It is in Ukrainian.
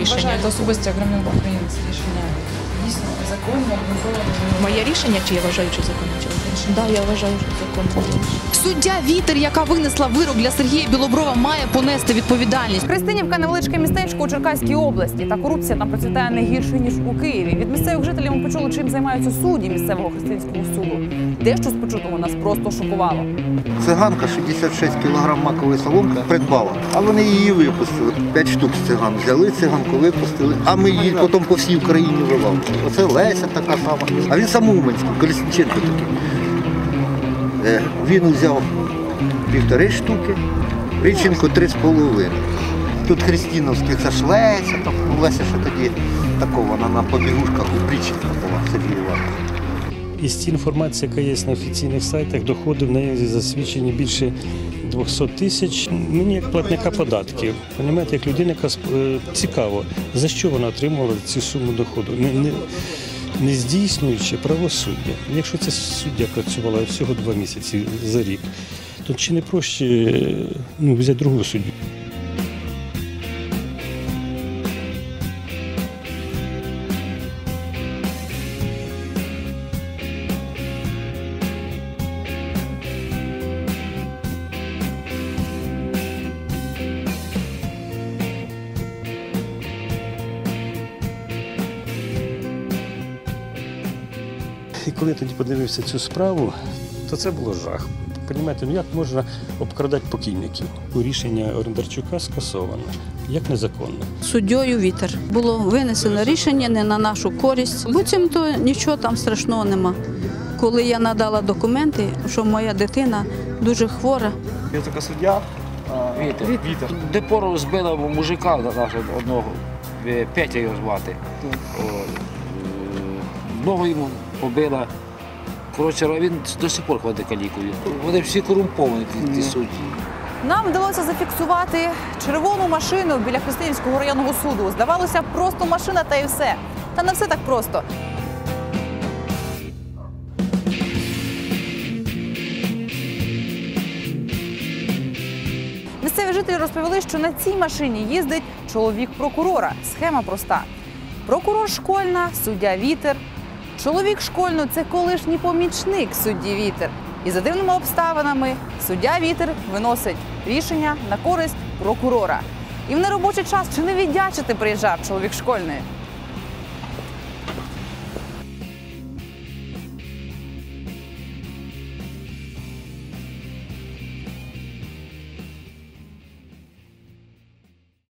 рішення? Це особисті громадян українці рішення дійсно законно, обґрунтовано. Моє рішення, чи я вважаю, що законно чи Так, да, я вважаю, що законне. Суддя Вітер, яка винесла вирок для Сергія Білоброва, має понести відповідальність. Христинівка невеличке містечко у Черкаській області. Та корупція там процвітає не гірше ніж у Києві. Від місцевих жителів ми почули, чим займаються судді місцевого християнського суду. Дещо з почутого нас просто шокувало. Циганка 66 кг макової соломки придбала, а вони її випустили. П'ять штук з циган взяли циганку, випустили, а ми її потім по всій Україні вивали. Оце Леся така сама. А він самоуманський, Колісниченко такий. Е, Він взяв півтори штуки, Річенко три з половиною. Тут Христіновський, Леся, там Леся ще тоді такого, вона на побігушках у Пріченка була в. Із цієї інформації, яка є на офіційних сайтах, доходи в неї засвідчені більше 200 тисяч. Мені як платника податків, розумієте, як людина, яка е, цікаво, за що вона отримувала цю суму доходу, не, не, не здійснюючи правосуддя. Якщо ця суддя працювала всього два місяці за рік, то чи не проще е, ну, взяти другу суддю? І коли я тоді подивився цю справу, то це було жах. Понімаєте, ну як можна обкрадати покійників? Рішення Орендарчука скасовано. Як незаконно. суддєю вітер. Було винесено рішення не на нашу користь. Буцімто нічого там страшного нема. Коли я надала документи, що моя дитина дуже хвора, Є така суддя. Вітер. Вітер. Де пору збила мужика нашого одного, е, Петя його звати. Е, Ногу йому побила. Коротше, він до сих пор ходить калікою. Вони всі корумповані, ті, ті судді. Нам вдалося зафіксувати червону машину біля Христинівського районного суду. Здавалося, просто машина та і все. Та не все так просто. Місцеві жителі розповіли, що на цій машині їздить чоловік прокурора. Схема проста: прокурор школьна, суддя вітер. Чоловік школьно це колишній помічник судді вітер. І за дивними обставинами суддя вітер виносить рішення на користь прокурора. І в неробочий час чи не віддячити приїжджав чоловік школьної.